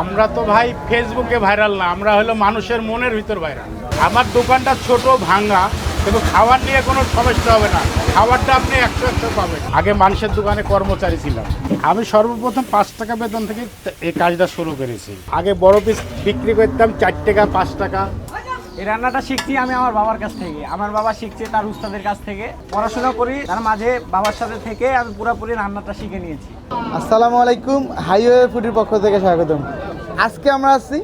আমরা তো ভাই ফেসবুকে ভাইরাল না, আমরা হলো মানুষের মনের ভিতর ভাইরাল আমার দোকানটা ছোট, ভাঙা, কিন্তু খাবার নিয়ে কোনো সমস্যা হবে না। খাবারটা আপনি একশো একশো পাবেন। আগে মানুষের দোকানে কর্মচারী ছিলাম। আমি সর্বপ্রথম পাঁচ টাকা বেতন থেকে এই কাজটা শুরু করেছি। আগে বড় পিস বিক্রি করতাম চার টাকা, পাঁচ টাকা। এই রান্নাটা শিখছি আমি আমার বাবার কাছ থেকে। আমার বাবা শিখছে তার উস্তাদের কাছ থেকে। পড়াশোনা করি, তার মাঝে বাবার সাথে থেকে আমি পুরোপুরি রান্নাটা শিখে নিয়েছি। আসসালামু আলাইকুম, হাইওয়ে ফুডের পক্ষ থেকে স্বাগতম। আজকে আমরা আসছি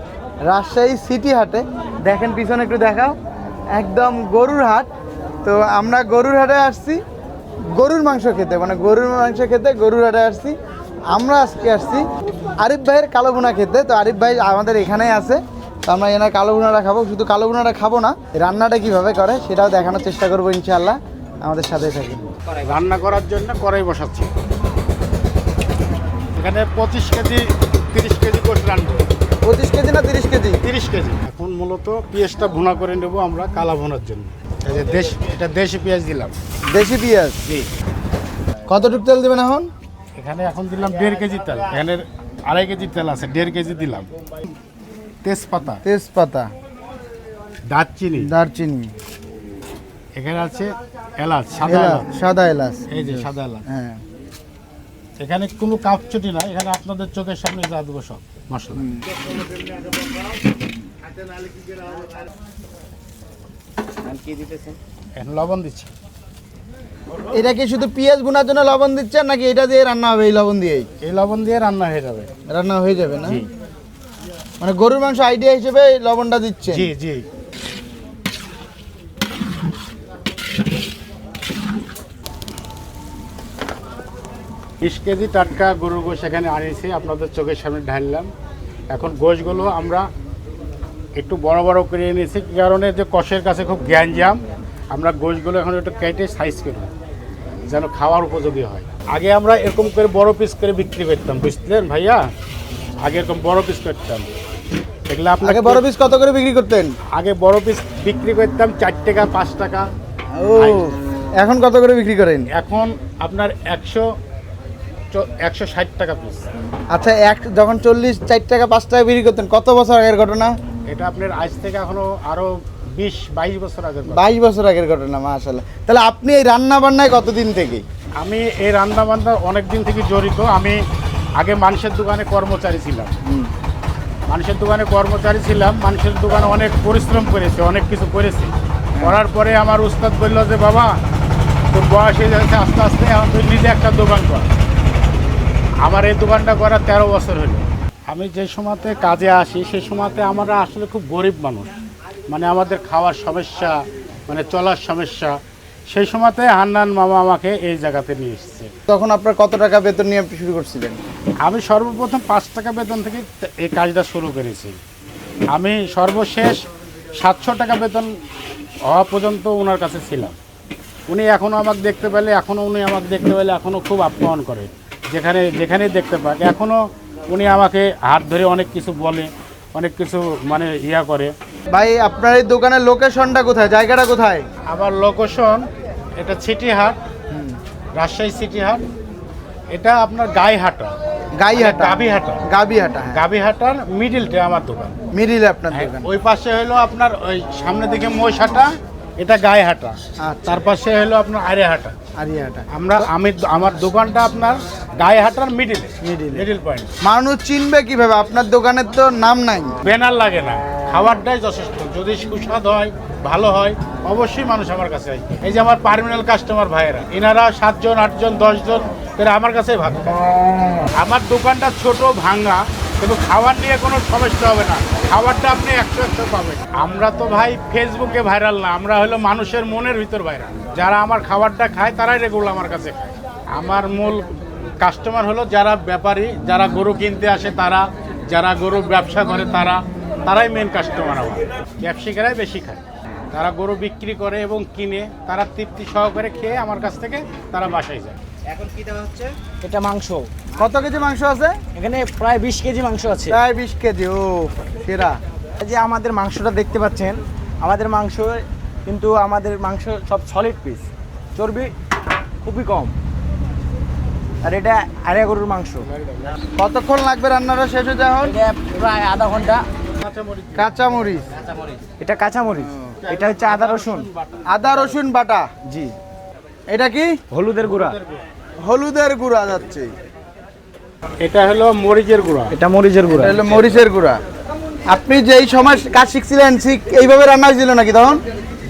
রাজশাহী সিটি হাটে। দেখেন, পিছনে একটু দেখাও। একদম গরুর হাট। তো আমরা গরুর হাটে আসছি, গরুর মাংস খেতে। মানে গরুর মাংস খেতে গরুর হাটে আসছি। আমরা আজকে আসছি আরিফ ভাইয়ের কালো ভুনা খেতে। তো আরিফ ভাই আমাদের এখানেই আছে। আমরা এনার কালো ভুনাটা খাব। শুধু কালো ভুনাটা খাব না রান্নাটা কীভাবে করে সেটাও দেখানোর চেষ্টা করব ইনশাআল্লাহ। আমাদের সাথে থাকুন রান্না করার জন্য কড়াই বসাচ্ছি। এখানে পঁচিশ কেজি তিরিশ কেজি করে রান্না। পঁচিশ কেজি না তিরিশ কেজি? তিরিশ কেজি। এখন মূলত পেঁয়াজটা ভুনা করে নেব আমরা কালা ভুনার জন্য। দেশ এটা দেশি পেঁয়াজ দিলাম। দেশি পেঁয়াজ? জি। কতটুকু তেল দেবেন এখন? এখানে এখন দিলাম দেড় কেজি তেল। এখানে আড়াই কেজি তেল আছে দেড় কেজি দিলাম। তেজপাতা। তেজপাতা। দারচিনি। দারচিনি। এখানে আছে এলাচ সাদা এলাচ সাদা এলাচ। এই যে সাদা এলাচ। হ্যাঁ। এখানে কোনো কাপচুটি না এখানে আপনাদের চোখের সামনে যা দেবো সব মশলা। এখন লবণ দিচ্ছি। এটা কি শুধু পেঁয়াজ বোনার জন্য লবণ দিচ্ছেন নাকি এটা দিয়ে রান্না হবে? এই লবণ দিয়েই। এই লবণ দিয়ে রান্না হয়ে যাবে। রান্না হয়ে যাবে না? মানে গরুর মাংস আইডিয়া হিসেবে লবণটা দিচ্ছে জি জি। বিশ কেজি টাটকা গরুর গোশ এখানে আনিয়েছি আপনাদের চোখের সামনে ঢাললাম। এখন গোশগুলো আমরা একটু বড় বড় করে এনেছি কি কারণে যে কষের কাছে খুব গ্যাঞ্জাম। আমরা গোশগুলো এখন একটু কেটে সাইজ করি যেন খাওয়ার উপযোগী হয়। আগে আমরা এরকম করে বড় পিস করে বিক্রি করতাম বুঝলেন ভাইয়া? আগে এরকম বড় পিস করতাম। এগুলো আপনাকে আগে বড় পিস কত করে বিক্রি করতেন? আগে বড় পিস বিক্রি করতাম চার টাকা পাঁচ টাকা। ও এখন কত করে বিক্রি করেন? এখন আপনার একশো একশো ষাট টাকা পিস আচ্ছা এক যখন চল্লিশ চার টাকা পাঁচ টাকা বিক্রি করতেন কত বছর আগের ঘটনা? এটা আপনার আজ থেকে এখনও আরও বিশ বাইশ বছর আগের। বাইশ বছর আগের ঘটনা মাশাল্লাহ তাহলে আপনি এই রান্না বান্নায় কতদিন থেকে? আমি এই রান্না বান্না অনেক দিন থেকে জড়িত। আমি আগে মানুষের দোকানে কর্মচারী ছিলাম। মানুষের দোকানে কর্মচারী ছিলাম, মানুষের দোকানে অনেক পরিশ্রম করেছে, অনেক কিছু করেছি। করার পরে আমার উস্তাদ বলল যে, বাবা, তোর বয়স হয়ে যাচ্ছে, আস্তে আস্তে এখন তুই নিজে একটা দোকান কর। আমার এই দোকানটা করা তেরো বছর হলো। আমি যে সময়তে কাজে আসি সেই সময়তে আমরা আসলে খুব গরিব মানুষ। মানে আমাদের খাওয়ার সমস্যা মানে চলার সমস্যা সেই সময়তে হান্নান মামা আমাকে এই জায়গাতে নিয়ে এসেছে। তখন আপনার কত টাকা বেতন নিয়ে শুরু করছিলেন? আমি সর্বপ্রথম পাঁচ টাকা বেতন থেকে এই কাজটা শুরু করেছি। আমি সর্বশেষ সাতশো টাকা বেতন হওয়া পর্যন্ত ওনার কাছে ছিলাম। উনি এখনও আমাকে দেখতে পেলে এখনও উনি আমাকে দেখতে পেলে এখনও খুব আপ্যায়ন করে। যেখানে যেখানেই দেখতে পাক এখনও উনি আমাকে হাত ধরে অনেক কিছু বলে। অনেক কিছু মানে ইয়া করে। ভাই আপনার এই দোকানের লোকেশনটা কোথায়? জায়গাটা কোথায়? আবার লোকেশন এটা সিটি হাট রাজশাহী সিটি হাট এটা আপনার গাইহাটা গাইহাটা গাবিহাটা গাবিহাটা গাবিহাটার মিডিলটা আমার দোকান। মিডিলে আপনার হ্যাঁ, দোকান। ওই পাশে হলো আপনার ওই সামনে দিকে মহিষাটা এটা গায়ে হাটা আচ্ছা। তার পাশে হলো আপনার আরে হাটা আরিয়াটা আমরা আমি আমার দোকানটা আপনার গায়ে মিডিলে Middle মিডিল পয়েন্ট মানুষ চিনবে কীভাবে? আপনার দোকানের তো নাম নাই। ব্যানার লাগে না। খাবারটাই যথেষ্ট। যদি সুস্বাদ হয় ভালো হয় অবশ্যই মানুষ আমার কাছে আসবে। এই যে আমার পার্মিনাল কাস্টমার ভাইয়েরা এনারা সাতজন আটজন দশজন করে আমার কাছে ভাত আমার দোকানটা ছোট ভাঙ্গা কিন্তু খাবার নিয়ে কোনো সমস্যা হবে না। খাবারটা আপনি একশো একশো পাবেন। আমরা তো ভাই ফেসবুকে ভাইরাল না আমরা হলো মানুষের মনের ভিতর ভাইরাল যারা আমার খাবারটা খায় তারাই রেগুলার আমার কাছে খায়। আমার মূল কাস্টমার হলো যারা ব্যাপারী যারা গরু কিনতে আসে তারা যারা গরু ব্যবসা করে তারা তারাই মেন কাস্টমার আমার। ব্যবসায়িকরাই বেশি খায়। তারা গরু বিক্রি করে এবং কিনে তারা তৃপ্তি সহকারে খেয়ে আমার কাছ থেকে তারা বাসায় যায়। এখন কি দেওয়া হচ্ছে? এটা মাংস। কত কেজি মাংস আছে? এখানে প্রায় বিশ কেজি মাংস আছে। প্রায় বিশ কেজি ও সেরা। এই যে আমাদের মাংসটা দেখতে পাচ্ছেন আমাদের মাংস কিন্তু আমাদের মাংস সব সলিড পিস চর্বি খুবই কম। আর এটা আড়িয়া গরুর মাংস। কতক্ষণ লাগবে রান্নাটা শেষ হতে এখন? প্রায় আধা ঘণ্টা। কাঁচা মরিচ এটা কাঁচামরিচ। এটা হচ্ছে আদা রসুন। আদা রসুন বাটা? জি। এটা কি? হলুদের গুঁড়া। হলুদের গুঁড়া যাচ্ছে। এটা হলো মরিচের গুঁড়া। এটা মরিচের গুঁড়া। এটা হলো মরিচের গুঁড়া। আপনি যেই সময় কাজ শিখছিলেন ঠিক এইভাবে রান্না হয়েছিল নাকি তখন?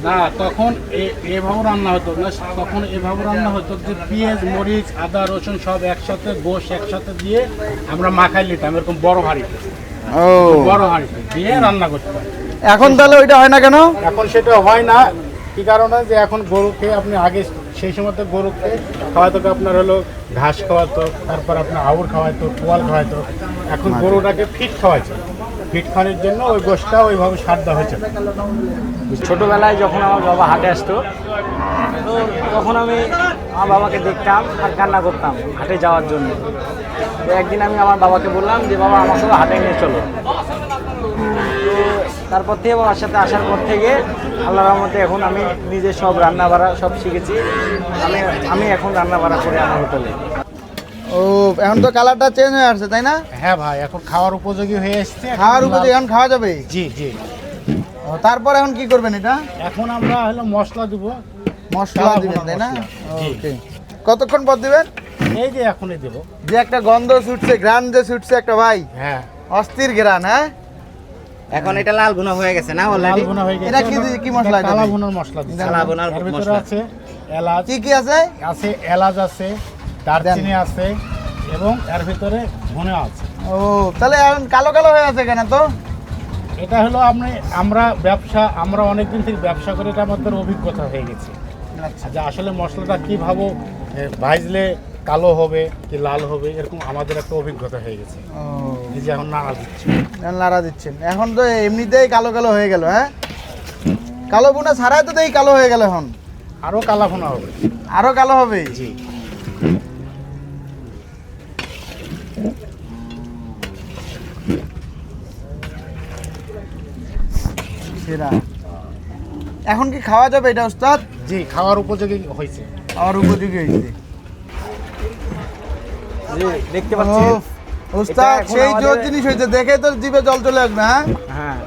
না তখন এভাবে রান্না হতো না। তখন এভাবে রান্না হতো যে পেঁয়াজ মরিচ আদা রসুন সব একসাথে গোশ একসাথে দিয়ে আমরা মাখাই নিতাম এরকম বড় হাঁড়িতে। ও। বড় হাঁড়িতে দিয়ে রান্না করতাম। এখন তাহলে ওইটা হয় না কেন? এখন সেটা হয় না। কি কারণে? যে এখন গরুকে আপনি আগে সেই সময় তো গরুকে খাওয়াতো আপনার হলো ঘাস খাওয়াতো তারপর আপনার আউর খাওয়াতো পোয়াল খাওয়াতো। এখন গরুটাকে ফিট খাওয়াইছে। ফিট জন্য ওই গোষ্ঠটা ওইভাবে সার দেওয়া হয়েছে। ছোটোবেলায় যখন আমার বাবা হাটে আসতো তো তখন আমি আমার বাবাকে দেখতাম আর কান্না করতাম হাটে যাওয়ার জন্য। তো একদিন আমি আমার বাবাকে বললাম যে, বাবা, আমার আমাকে হাটে নিয়ে চলো। তো তারপর থেকে বাবার সাথে আসার পর থেকে আল্লাহ রহমতে এখন আমি নিজে সব রান্না বাড়া সব শিখেছি। আমি আমি এখন রান্না বাড়া করি আমার হোটেলে। ও এখন তো কালারটা চেঞ্জ হয়ে আসছে তাই না? হ্যাঁ ভাই এখন খাওয়ার উপযোগী হয়ে এসছে খাওয়ার উপরে এখন খাওয়া যাবে? জি জি। ও, তারপর এখন কি করবেন এটা? এখন আমরা হলো মশলা দিব। মশলা দিবেন তাই না। ওকে কতক্ষণ পর দিবেন? এই যে এখনই দেব। যে একটা গন্ধ ছুটছে গ্রান যে ছুটছে একটা ভাই। হ্যাঁ। অস্থির গ্রান হ্যাঁ? এখন এটা লাল গুনা হয়ে গেছে না লাল অলরেডি ভুনা হয়ে গেছে। এটা কি কি মশলা কালা? ভুনার মশলা কালা ভুনার মশলা। আছে এলাচ। কি কি আছে? আছে এলাচ আছে দারচিনি আছে এবং এর ভিতরে ধনে আছে। ও তাহলে এখন কালো কালো হয়ে আছে কেন তো? এটা হলো আপনি আমরা ব্যবসা আমরা অনেক দিন থেকে ব্যবসা করে এটা আমাদের অভিজ্ঞতা হয়ে গেছে। আচ্ছা। যে আসলে মশলাটা কীভাবে ভাজলে কালো হবে কি লাল হবে এরকম আমাদের একটা অভিজ্ঞতা হয়ে গেছে। ও। এই যে এখন নাড়া দিচ্ছি। এখন লাড়া দিচ্ছেন। এখন তো এমনিতেই কালো কালো হয়ে গেল হ্যাঁ? কালো বোনা ছাড়াই তো দেই কালো হয়ে গেল এখন। আরও কালা ভুনা হবে। আরও কালো হবে? জি। সেরা। এখন কি খাওয়া যাবে এটা ওস্তাদ জি খাওয়ার উপযোগী হয়েছে। আমার উপযোগী হয়েছে। দেখতে পাচ্ছেন ওফ, ওস্তাদ সেই জোর জিনিস হয়েছে দেখে তো জিভে জল চলে আসবে হ্যাঁ? হ্যাঁ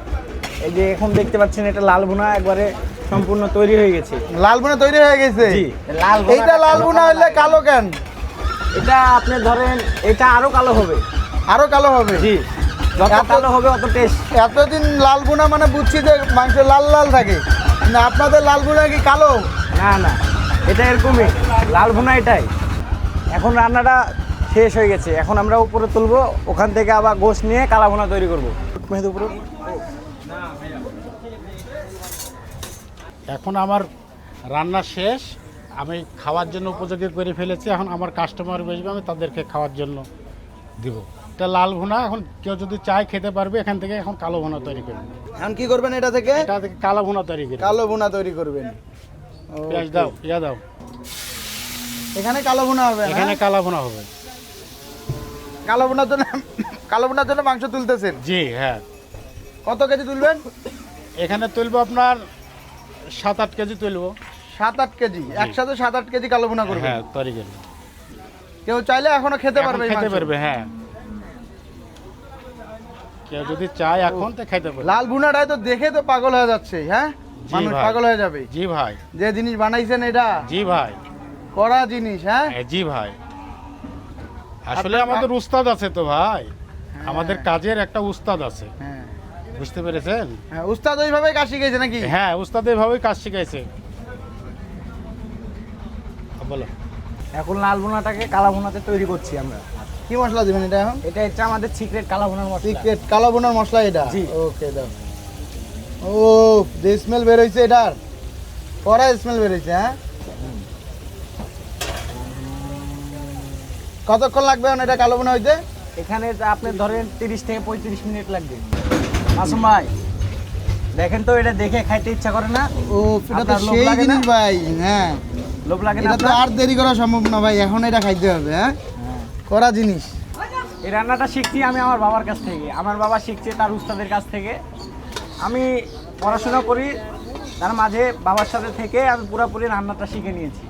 এই যে এখন দেখতে পাচ্ছেন এটা লাল ভুনা একবারে সম্পূর্ণ তৈরি হয়ে গেছে। লাল বোনা তৈরি হয়ে গেছে? জি লাল এইটা লাল বোনা হলে কালো কেন? এটা আপনি ধরেন এটা আরও কালো হবে। আরও কালো হবে? জি। কালো হবে অত টেস্ট এতদিন লাল বোনা মানে বুঝছি যে মাংস লাল লাল থাকে। না আপনাদের লাল বোনা কি কালো? না না এটা এরকমই। লাল ভুনা এটাই। এখন রান্নাটা শেষ হয়ে গেছে। এখন আমরা উপরে তুলবো ওখান থেকে আবার গোশ নিয়ে কালা ভুনা তৈরি করব। মেহেদুপুর? এখন আমার রান্না শেষ। আমি খাওয়ার জন্য উপযোগী করে ফেলেছি। এখন আমার কাস্টমার বসবে আমি তাদেরকে খাওয়ার জন্য দিব। এটা লাল ভুনা এখন কেউ যদি চায় খেতে পারবে এখান থেকে এখন কালো ভুনা তৈরি করবেন। এখন কি করবেন এটা থেকে? এটা থেকে কালো ভুনা তৈরি করবে কালো বোনা তৈরি করবেন। পেঁয়াজ দাও ইয়া দাও। এখানে কালো বোনা হবে এখানে কালো ভুনা হবে। কালো বোনার জন্য কালো বোনার জন্য মাংস তুলতেছেন? জি হ্যাঁ। কত কেজি তুলবেন? এখানে তুলবো আপনার সাত আট কেজি তুলবো। সাত আট কেজি একসাথে সাত আট কেজি কালো বোনা করবেন? হ্যাঁ তৈরি করব কেউ চাইলে এখনও খেতে পারবে খেতে পারবে হ্যাঁ। কেউ যদি চায় এখন তো খেতে পারবে লাল বুনাটাই তো দেখে তো পাগল হয়ে যাচ্ছে হ্যাঁ? মানুষ পাগল হয়ে যাবে। জি ভাই। যে জিনিস বানাইছেন এটা জি ভাই। কড়া জিনিস হ্যাঁ? হ্যাঁ, জি ভাই। আসলে আমাদের উস্তাদ আছে তো ভাই। আমাদের কাজের একটা উস্তাদ আছে। হ্যাঁ। বুঝতে পেরেছেন? হ্যাঁ উস্তাদ ওইভাবে কাশি গেছে নাকি? হ্যাঁ উস্তাদ এভাবেই কাজ শিখাইছে। বলো। এখন লাল ভুনাটাকে কালা ভুনাতে তৈরি করছি আমরা। কি মশলা দিবেন এটা এখন? এটা হচ্ছে আমাদের সিক্রেট কালা ভুনার মশলা। সিক্রেট কালো বোনার মশলা এটা। ওকে দাও। ও যে স্মেল বের হইছে এটার? কড়া স্মেল বের হইছে হ্যাঁ? কতক্ষণ লাগবে এখন এটা কালো বোনা হইতে? এখানে আপনি ধরেন তিরিশ থেকে পঁয়ত্রিশ মিনিট লাগবে। মাসুম ভাই দেখেন তো এটা দেখে খাইতে ইচ্ছা করে না। ও এটা তো সেই? জিনিস ভাই হ্যাঁ। লোভ লাগে না এটা তো আর দেরি করা সম্ভব না ভাই এখন এটা খাইতে হবে হ্যাঁ। করা জিনিস। এই রান্নাটা শিখছি আমি আমার বাবার কাছ থেকে। আমার বাবা শিখছে তার উস্তাদের কাছ থেকে। আমি পড়াশোনা করি তার মাঝে বাবার সাথে থেকে আমি পুরোপুরি রান্নাটা শিখে নিয়েছি।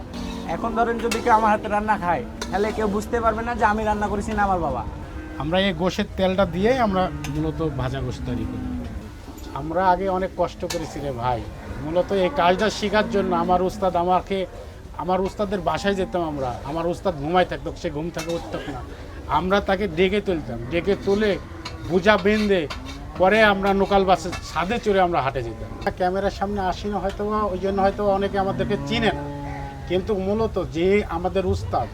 এখন ধরেন যদি কেউ আমার হাতে রান্না খায় তাহলে কেউ বুঝতে পারবে না যে আমি রান্না করেছি না আমার বাবা। আমরা এই গোশের তেলটা দিয়ে আমরা মূলত ভাজা গোশ তৈরি করি। আমরা আগে অনেক কষ্ট করেছি রে ভাই। মূলত এই কাজটা শেখার জন্য আমার উস্তাদ আমাকে আমার উস্তাদের বাসায় যেতাম আমরা, আমার উস্তাদ ঘুমাই থাকতো, সে ঘুম থাকে উঠতাম না আমরা তাকে ডেকে তুলতাম, ডেকে তুলে বোঝা বেঁধে পরে আমরা লোকাল বাসে ছাদে চড়ে আমরা হাটে যেতাম। ক্যামেরার সামনে আসি না হয়তো ওই জন্য হয়তো অনেকে আমাদেরকে চিনে না। কিন্তু মূলত যে আমাদের উস্তাদ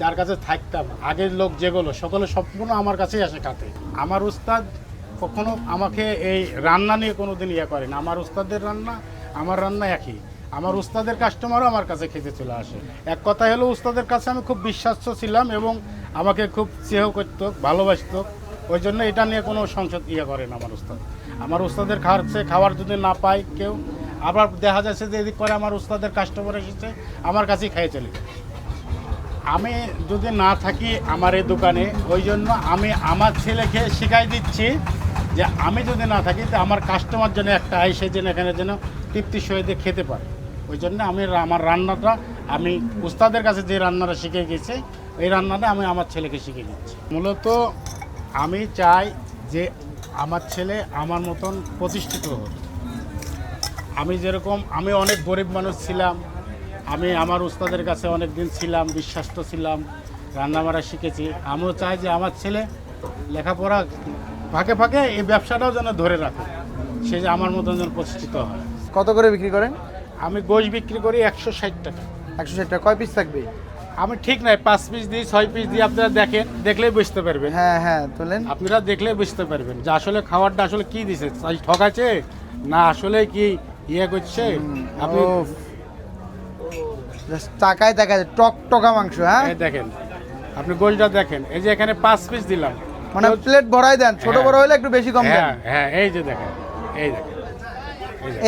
যার কাছে থাকতাম, আগের লোক যেগুলো সকলে সম্পূর্ণ আমার কাছেই আসে খাতে আমার উস্তাদ কখনো আমাকে এই রান্না নিয়ে কোনো দিন ইয়ে করেন আমার উস্তাদের রান্না, আমার রান্না একই। আমার উস্তাদের কাস্টমারও আমার কাছে খেতে চলে আসে। এক কথা হলো, উস্তাদের কাছে আমি খুব বিশ্বাস্য ছিলাম এবং আমাকে খুব স্নেহ করতো, ভালোবাসত। ওই জন্য এটা নিয়ে কোনো সংসদ ইয়ে করেন আমার উস্তাদ। আমার উস্তাদের খাচ্ছে খাবার যদি না পায় কেউ, আবার দেখা যাচ্ছে যে এদিক করে আমার উস্তাদের কাস্টমার এসেছে, আমার কাছেই খেয়ে চলে আমি যদি না থাকি আমার এই দোকানে, ওই জন্য আমি আমার ছেলেকে শিখাই দিচ্ছি যে আমি যদি না থাকি, তো আমার কাস্টমার যেন একটা আইসে যেন এখানে যেন তৃপ্তি সহিতে খেতে পারে। ওই জন্য আমি আমার রান্নাটা, আমি উস্তাদের কাছে যে রান্নাটা শিখে গেছি এই রান্নাটা আমি আমার ছেলেকে শিখে দিচ্ছি। মূলত আমি চাই যে আমার ছেলে আমার মতন প্রতিষ্ঠিত হোক। আমি যেরকম, আমি অনেক গরিব মানুষ ছিলাম, আমি আমার উস্তাদের কাছে অনেক দিন ছিলাম, বিশ্বাস্ত ছিলাম, রান্নাবাড়া শিখেছি। আমিও চাই যে আমার ছেলে লেখাপড়া ফাঁকে ফাঁকে এই ব্যবসাটাও যেন ধরে রাখে, সে যে আমার মতন যেন প্রতিষ্ঠিত হয়। কত করে বিক্রি করেন? আমি গোশ বিক্রি করি একশো ষাট টাকা। একশো ষাট টাকা। কয় পিস থাকবে? আমি ঠিক নাই পাঁচ পিস দিই ছয় পিস দিই আপনারা দেখেন দেখলেই বুঝতে পারবেন। হ্যাঁ হ্যাঁ তোলেন। আপনারা দেখলে বুঝতে পারবেন যে আসলে খাবারটা আসলে কি দিছে ঠকাচ্ছে না আসলে কি ইয়ে করছে? আপনি উফ। Just তাকায় তাকায় টক টকা মাংস হ্যাঁ? এই দেখেন আপনি গোলটা দেখেন এই যে এখানে পাঁচ পিস দিলাম। মানে প্লেট ভরাই দেন ছোট হ্যাঁ। বড় হলে একটু বেশি কম দেন। হ্যাঁ হ্যাঁ এই যে দেখেন এই দেখেন।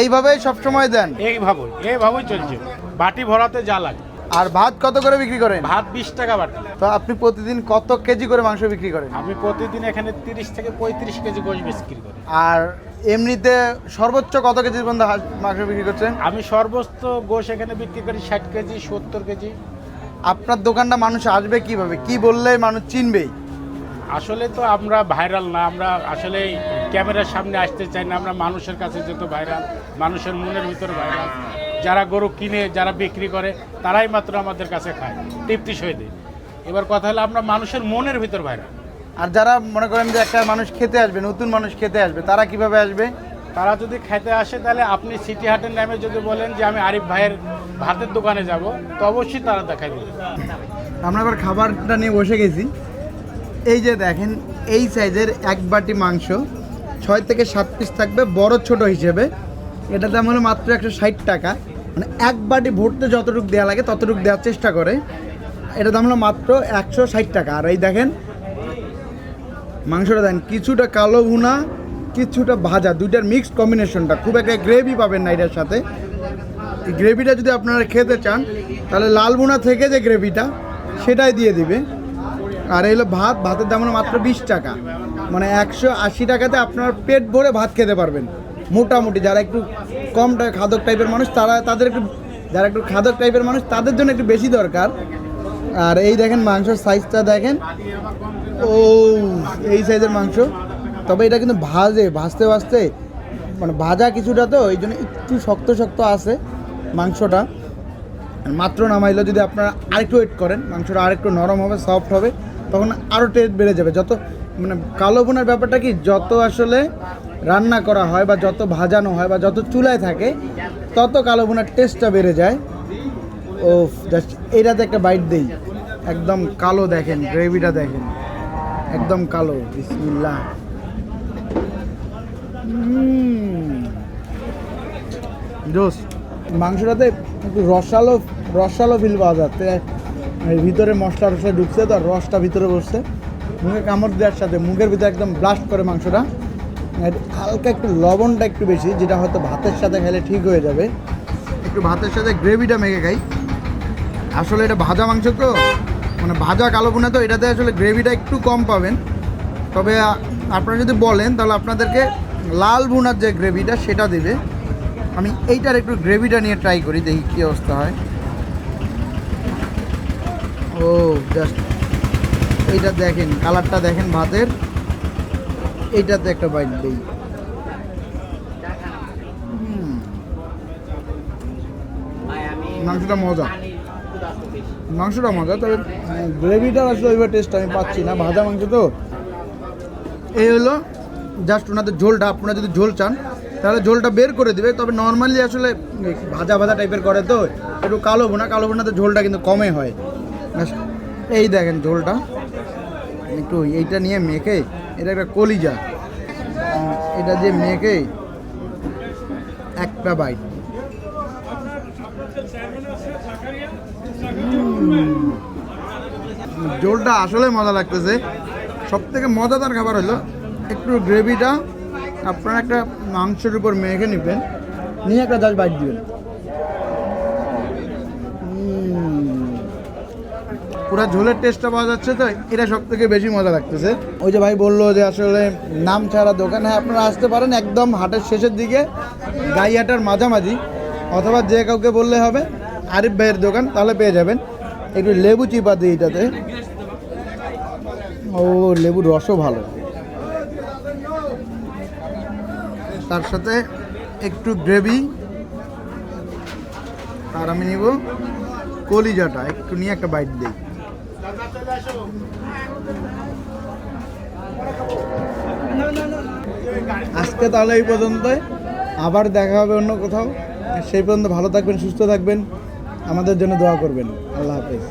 এইভাবেই সব সময় দেন? এইভাবেই এইভাবেই চলছে। বাটি ভরাতে যা লাগে। আর ভাত কত করে বিক্রি করেন? ভাত বিশ টাকা বাটি। তো আপনি প্রতিদিন কত কেজি করে মাংস বিক্রি করেন? আমি প্রতিদিন এখানে তিরিশ থেকে পঁয়ত্রিশ কেজি গোশ বিক্রি করি। আর এমনিতে সর্বোচ্চ কত কেজি পর্যন্ত মাংস বিক্রি করছেন? আমি সর্বোচ্চ গোশ এখানে বিক্রি করি ষাট কেজি সত্তর কেজি। আপনার দোকানটা মানুষ আসবে কীভাবে? কি বললে মানুষ চিনবেই। আসলে তো আমরা ভাইরাল না আমরা আসলে ক্যামেরার সামনে আসতে চাই না আমরা মানুষের কাছে যেত ভাইরাল মানুষের মনের ভিতর ভাইরাল। যারা গরু কিনে যারা বিক্রি করে তারাই মাত্র আমাদের কাছে খায়। তৃপ্তি সহিতে। এবার কথা হলো আমরা মানুষের মনের ভিতর ভাইরাল। আর যারা মনে করেন যে একটা মানুষ খেতে আসবে নতুন মানুষ খেতে আসবে তারা কীভাবে আসবে? তারা যদি খেতে আসে তাহলে আপনি সিটি হাটের নামে যদি বলেন যে আমি আরিফ ভাইয়ের ভাতের দোকানে যাব তো অবশ্যই তারা দেখাই দেবে আমরা এবার খাবারটা নিয়ে বসে গেছি। এই যে দেখেন এই সাইজের এক বাটি মাংস। ছয় থেকে সাত পিস থাকবে, বড় ছোট হিসেবে। এটা দাম হলো মাত্র একশো ষাট টাকা। মানে এক বাটি ভরতে যতটুকু দেওয়া লাগে, ততটুকু দেওয়ার চেষ্টা করে। এটা দাম হলো মাত্র একশো ষাট টাকা। আর এই দেখেন, মাংসটা দেন, কিছুটা কালো ভুনা, কিছুটা ভাজা, দুইটার মিক্সড কম্বিনেশনটা খুব একটা গ্রেভি পাবেন না এটার সাথে। এই গ্রেভিটা যদি আপনারা খেতে চান, তাহলে লাল বোনা থেকে যে গ্রেভিটা সেটাই দিয়ে দিবে। আর এই হলো ভাত, ভাতের দাম হলো মাত্র বিশ টাকা। মানে একশো আশি টাকাতে আপনার পেট ভরে ভাত খেতে পারবেন। মোটামুটি যারা একটু কম খাদক টাইপের মানুষ, তারা তাদের একটু যারা একটু খাদক টাইপের মানুষ, তাদের জন্য একটু বেশি দরকার। আর এই দেখেন মাংসের সাইজটা দেখেন। ও, এই সাইজের মাংস। তবে এটা কিন্তু ভাজে, ভাজতে ভাজতে মানে ভাজা কিছুটা তো এই জন্য একটু শক্ত শক্ত আছে মাংসটা। মাত্র নামাইলো, যদি আপনারা আরেকটু ওয়েট করেন, মাংসটা আরেকটু নরম হবে সফট হবে, তখন আরও টেস্ট বেড়ে যাবে। যত মানে কালো বোনার ব্যাপারটা কি, যত আসলে রান্না করা হয় বা যত ভাজানো হয় বা যত চুলায় থাকে, তত কালো বোনার টেস্টটা বেড়ে যায়। ও জাস্ট এটাতে একটা বাইট দেই। একদম কালো দেখেন গ্রেভিটা দেখেন। একদম কালো, বিসমিল্লাহ। জোস। মাংসটাতে একটু রসালো রসালো ফিল পাওয়া যাচ্ছে। ভিতরে মশলা টসলা ঢুকছে তো রসটা ভিতরে বসছে। মুখে কামড় দেওয়ার সাথে মুখের ভিতরে একদম ব্লাস্ট করে মাংসটা। হালকা একটু লবণটা একটু বেশি, যেটা হয়তো ভাতের সাথে খেলে ঠিক হয়ে যাবে। একটু ভাতের সাথে গ্রেভিটা মেখে খাই। আসলে এটা ভাজা মাংস তো মানে ভাজা কালো বোনা তো, এটাতে আসলে গ্রেভিটা একটু কম পাবেন। তবে আপনারা যদি বলেন, তাহলে আপনাদেরকে লাল ভুনার যে গ্রেভিটা সেটা দেবে। আমি এইটার একটু গ্রেভিটা নিয়ে ট্রাই করি, দেখি কী অবস্থা হয়। ও জাস্ট এইটা দেখেন, কালারটা দেখেন ভাতের। এইটাতে একটা বাইট দিই। মাংসটা মজা। মাংসটা মজা, তবে গ্রেভিটা আসলে ওইভাবে টেস্ট আমি পাচ্ছি না, ভাজা মাংস তো। এই হলো জাস্ট ওনাদের ঝোলটা, আপনারা যদি ঝোল চান, তাহলে ঝোলটা বের করে দিবে। তবে নর্মালি আসলে ভাজা ভাজা টাইপের করে তো, একটু কালো বোনা কালো বোনাতে ঝোলটা কিন্তু কমে হয়। এই দেখেন ঝোলটা। একটু এইটা নিয়ে মেখে, এটা একটা কলিজা। এটা দিয়ে মেখে একটা বাইট ঝোলটা আসলে মজা লাগতেছে। সব থেকে মজাদার খাবার হলো একটু গ্রেভিটা আপনারা একটা মাংসের উপর মেখে নেবেন, নিয়ে একটা জাস্ট বাইট দিবেন। পুরা ঝোলের টেস্টটা পাওয়া যাচ্ছে তো, এটা সব থেকে বেশি মজা লাগতেছে। ওই যে ভাই বলল যে আসলে নাম ছাড়া দোকান হ্যাঁ আপনারা আসতে পারেন একদম হাটের শেষের দিকে, গাইয়াটার মাঝামাঝি, অথবা যে কাউকে বললে হবে, আরিফ ভাইয়ের দোকান, তাহলে পেয়ে যাবেন। একটু লেবু চিপা দিই এটাতে। ও, লেবুর রসও ভালো। তার সাথে একটু গ্রেভি। আর আমি নিব কলিজাটা, একটু নিয়ে একটা বাইট দিই। আজকে তাহলে এই পর্যন্ত আবার দেখা হবে অন্য কোথাও। সেই পর্যন্ত ভালো থাকবেন, সুস্থ থাকবেন। আমাদের জন্য দোয়া করবেন। আল্লাহ হাফেজ।